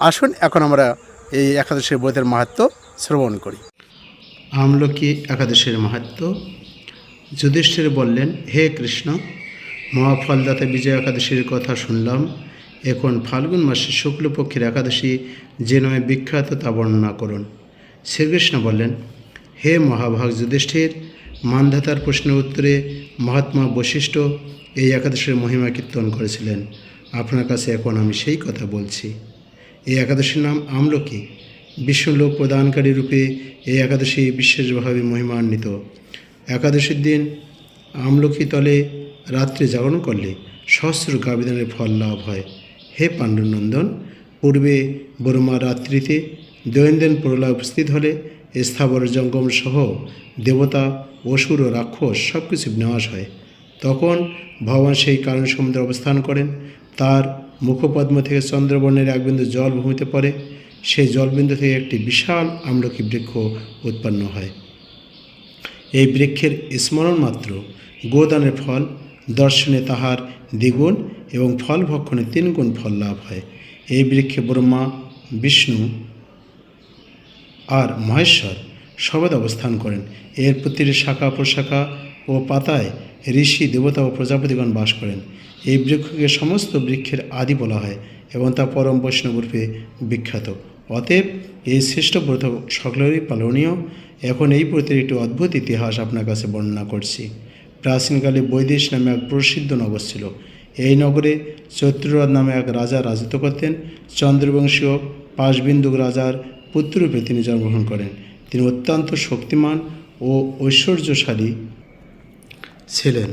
আসুন, এখন আমরা এই একাদশীর ব্রতের মাহাত্ম শ্রবণ করি। আমলকি একাদশীর মাহাত্ম, যুধিষ্ঠির বললেন, হে কৃষ্ণ, মহাফলদাতা বিজয় একাদশীর কথা শুনলাম। এখন ফাল্গুন মাসের শুক্লপক্ষের একাদশী যে নামে বিখ্যাত তা বর্ণনা করুন। শ্রীকৃষ্ণ বললেন, হে মহাভাগ যুধিষ্ঠির, মানধাতার প্রশ্নের উত্তরে মহাত্মা বৈশিষ্ট্য এই একাদশীর মহিমা কীর্তন করেছিলেন। আপনার কাছে এখন আমি সেই কথা বলছি। এই একাদশীর নাম আমলকি বিষ্ণুলোক প্রদানকারী রূপে এই একাদশী বিশেষভাবে মহিমান্বিত। একাদশীর দিন আমলকি তলে রাত্রে জাগরণ করলে সহস্র গাবিদানের ফল লাভ হয়। হে পাণ্ডুনন্দন, পূর্বে বর্মা রাত্রিতে দৈনন্দিন প্রলয় উপস্থিত হলে স্থাবর জঙ্গম সহ দেবতা, অসুর ও রাক্ষস সব কিছু বিনাশ হয়। তখন ভগবান সেই কারণ সমুদ্রে অবস্থান করেন। তার মুখপদ্ম থেকে চন্দ্রবর্ণের এক বিন্দু জল ভূমিতে পড়ে, সেই জলবিন্দু থেকে একটি বিশাল আমলকি বৃক্ষ উৎপন্ন হয়। এই বৃক্ষের স্মরণ মাত্র, গোদানের ফল, দর্শনে তাহার দ্বিগুণ এবং ফল ভক্ষণে তিনগুণ ফল লাভ হয়। এই বৃক্ষে ব্রহ্মা, বিষ্ণু আর মহেশ্বর সবেদ অবস্থান করেন। এর প্রতিটি শাখা প্রশাখা ও পাতায় ঋষি, দেবতা ও প্রজাপতিগণ বাস করেন। এই বৃক্ষকে সমস্ত বৃক্ষের আদি বলা হয় এবং তা পরম বৈষ্ণব রূপে বিখ্যাত। অতএব এই শ্রেষ্ঠ ব্রত সকলেরই পালনীয়। এখন এই ব্রতের একটি অদ্ভুত ইতিহাস আপনার কাছে বর্ণনা করছি। প্রাচীনকালে বৈদেশ নামে এক প্রসিদ্ধ নগর ছিল। এই নগরে চৈত্ররাজ নামে এক রাজা রাজত্ব করতেন। চন্দ্রবংশীয় পাশবিন্দুক রাজার পুত্ররূপে তিনি জন্মগ্রহণ করেন। তিনি অত্যন্ত শক্তিমান ও ঐশ্বর্যশালী ছিলেন।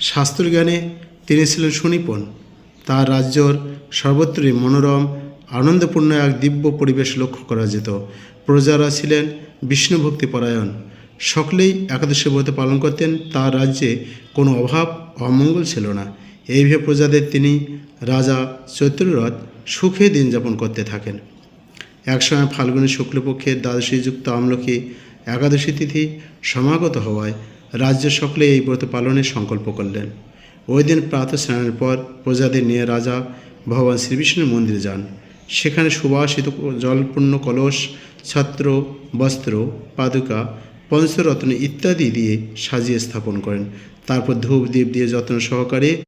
শাস্ত্রজ্ঞানে তিনি ছিলেন সুনিপন তার রাজ্যর সর্বত্রই মনোরম, আনন্দপূর্ণ এক দিব্য পরিবেশ লক্ষ্য করা যেত। প্রজারা ছিলেন বিষ্ণুভক্তি পরায়ণ। সকলেই একাদশী ব্রত পালন করতেন, তার রাজ্যে কোনো অভাব, অমঙ্গল ছিল না। এইভাবে প্রজাদের তিনি রাজা চৈত্ররথ সুখে দিন যাপন করতে থাকেন। একসময় ফাল্গুনী শুক্লপক্ষের দ্বাদশীযুক্ত আমলকি একাদশী তিথি সমাগত হওয়ায় রাজ্য সকলে এই ব্রত পালনের সংকল্প করলেন। ওই দিন প্রাতঃ স্নানের পর প্রজাদের নিয়ে রাজা ভগবান শ্রীবিষ্ণুর মন্দিরে যান। সেখানে সুবাসিত জলপূর্ণ কলস, ছাত্র, বস্ত্র, পাদুকা, পঞ্চরত্ন ইত্যাদি দিয়ে সাজিয়ে স্থাপন করেন। তারপর ধূপ দ্বীপ দিয়ে যত্ন সহকারে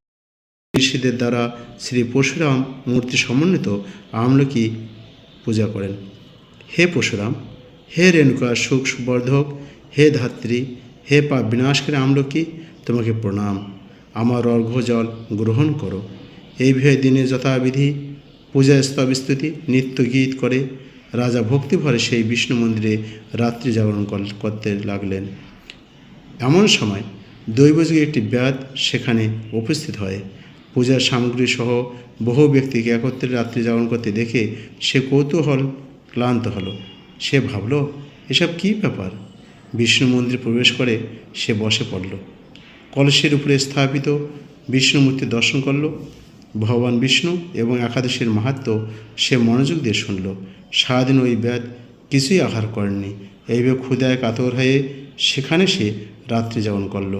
ঋষিদের দ্বারা শ্রী পরশুরাম মূর্তি সমন্বিত আমলকি পূজা করেন। হে পরশুরাম, হে রেণুকা সুখ সুবর্ধক, হে ধাত্রী, হে পাপ বিনাশকারী আমলকি, তোমাকে প্রণাম। আমার অর্ঘ্য জল গ্রহণ করো। এইভাবে দিনে যথাবিধি পূজা স্তবস্তুতি, নিত্য গীত করে রাজা ভক্তিভরে সেই বিষ্ণু মন্দিরে রাত্রি জাগরণ করতে লাগলেন। এমন সময় দৈবযোগে একটি ব্যাধ সেখানে উপস্থিত হয়। পূজার সামগ্রী সহ বহু ব্যক্তিকে একত্রে রাত্রি জাগরণ করতে দেখে সে কৌতূহল ক্লান্ত হলো। সে ভাবল, এসব কী ব্যাপার? বিষ্ণু মন্দিরে প্রবেশ করে সে বসে পড়ল। কলসের উপরে স্থাপিত বিষ্ণু মূর্তি দর্শন করল। ভগবান বিষ্ণু এবং একাদশীর মাহাত্ম সে মনোযোগ দিয়ে শুনল। সারাদিন ওই ব্যাধ কিছুই আহার করেননি। এইভাবে ক্ষুদায় কাতর হয়ে সেখানে সে রাত্রি যাপন করল।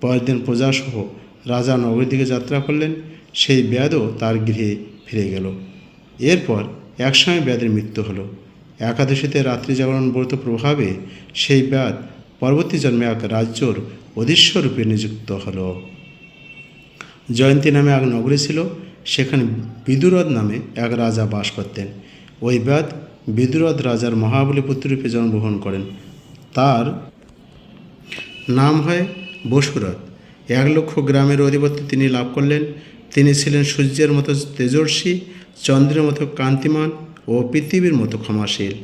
পরের দিন প্রজাসহ রাজা নগরীর দিকে যাত্রা করলেন। সেই ব্যাধও তার গৃহে ফিরে গেল। এরপর একসময় ব্যাধের মৃত্যু হলো। একাদশীতে রাত্রি জাগরণ ব্রত প্রভাবে সেই ব্যাধ পরবর্তী জন্মে এক রাজ্যর অধীশ্বর রূপে নিযুক্ত হলো। জয়ন্তী নামে এক নগরী ছিল, সেখানে বিদুরদ নামে এক রাজা বাস করতেন। ওই ব্যাধ বিদুরথ রাজার মহাবলী পুত্ররূপে জন্মগ্রহণ করেন। তার নাম হয় বসুরথ। এক লক্ষ গ্রামের অধিপত্য তিনি লাভ করলেন। তিনি ছিলেন সূর্যের মতো তেজস্বী, চন্দ্রের মতো কান্তিমান ও পৃথিবীর মতো ক্ষমাশীল।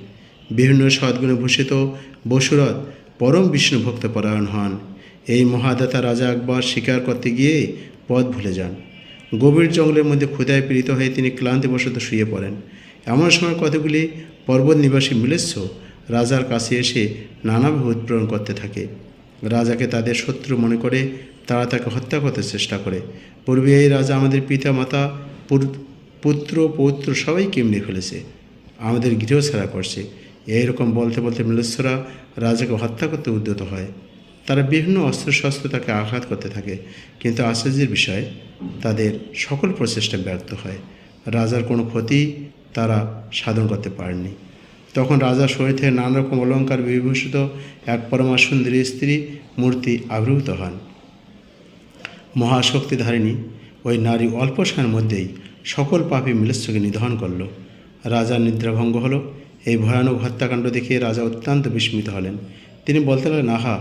বিভিন্ন সদ্গুণে ভূষিত বসুরথ পরম বিষ্ণু ভক্ত পরায়ণ হন। এই মহাদাতা রাজা একবার শিকার করতে গিয়ে পথ ভুলে যান। গভীর জঙ্গলের মধ্যে ক্ষুদায় পীড়িত হয়ে তিনি ক্লান্তিবশত শুয়ে পড়েন। এমন সময় কতগুলি পর্বত নিবাসী মিলেচ্ছ রাজার কাছে এসে নানাভাবে উৎপ্রেরণ করতে থাকে। রাজাকে তাদের শত্রু মনে করে তারা তাকে হত্যা করতে চেষ্টা করে। পূর্বে এই রাজা আমাদের পিতা মাতা পুত্র, পৌত্র সবাই এমনি ফেলেছে। আমাদের গৃহ ছাড়া করছে। এইরকম বলতে বলতে মিলেশ্বরা রাজাকে হত্যা করতে উদ্যত হয়। তারা বিভিন্ন অস্ত্রশস্ত্র তাকে আঘাত করতে থাকে। কিন্তু আশ্চর্যের বিষয়, তাদের সকল প্রচেষ্টা ব্যর্থ হয়। রাজার কোনো ক্ষতি তারা সাধন করতে পারেননি। তখন রাজার শরীর থেকে নানা রকম অলঙ্কার বিভূষিত এক পরমা সুন্দরী স্ত্রী মূর্তি আবির্ভূত হন। মহাশক্তিধারিণী ওই নারী অল্প সময়ের মধ্যেই সকল পাপী মিলেশ্বকে নিধন করল। রাজার নিদ্রাভঙ্গ হলো এই ভয়ানক হত্যাকাণ্ড দেখে রাজা অত্যন্ত বিস্মিত হলেন। তিনি বলতে লাগলেন, আহা,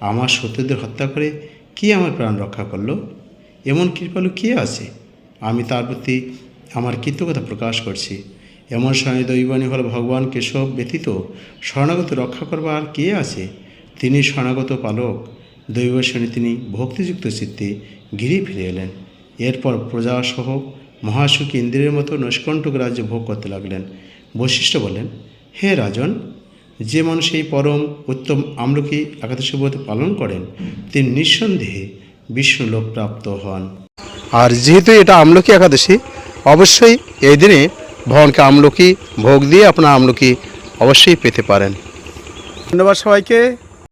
আমার শত্রুদের হত্যা করে কি আমার প্রাণ রক্ষা করল? এমন কৃপালু কে আছে? আমি তার প্রতি আমার কৃতজ্ঞতা প্রকাশ করছি। এমন সময় দৈবানী হল ভগবান কেশব ব্যতীত শরণাগত রক্ষা করবার আর কে আছে? তিনি শরণাগত পালক। দৈবশনে তিনি ভক্তিযুক্ত চিত্তে গিরি ফিরে এলেন। এরপর প্রজাসহ মহাসুখী ইন্দ্রের মতো নৈষ্কণ্টক রাজ্য ভোগ করতে লাগলেন। বৈশিষ্ট্য বলেন হে রাজন যে মানুষ এই পরম উত্তম আমলকি একাদশী ব্রত পালন করেন তিনি নিঃসন্দেহে বিষ্ণুলোক প্রাপ্ত হন। আর যেহেতু এটা আমলকি একাদশী অবশ্যই এই দিনে ভগবানকে আমলকি ভোগ দিয়ে আপনার আমলকি অবশ্যই পেতে পারেন। ধন্যবাদ সবাইকে।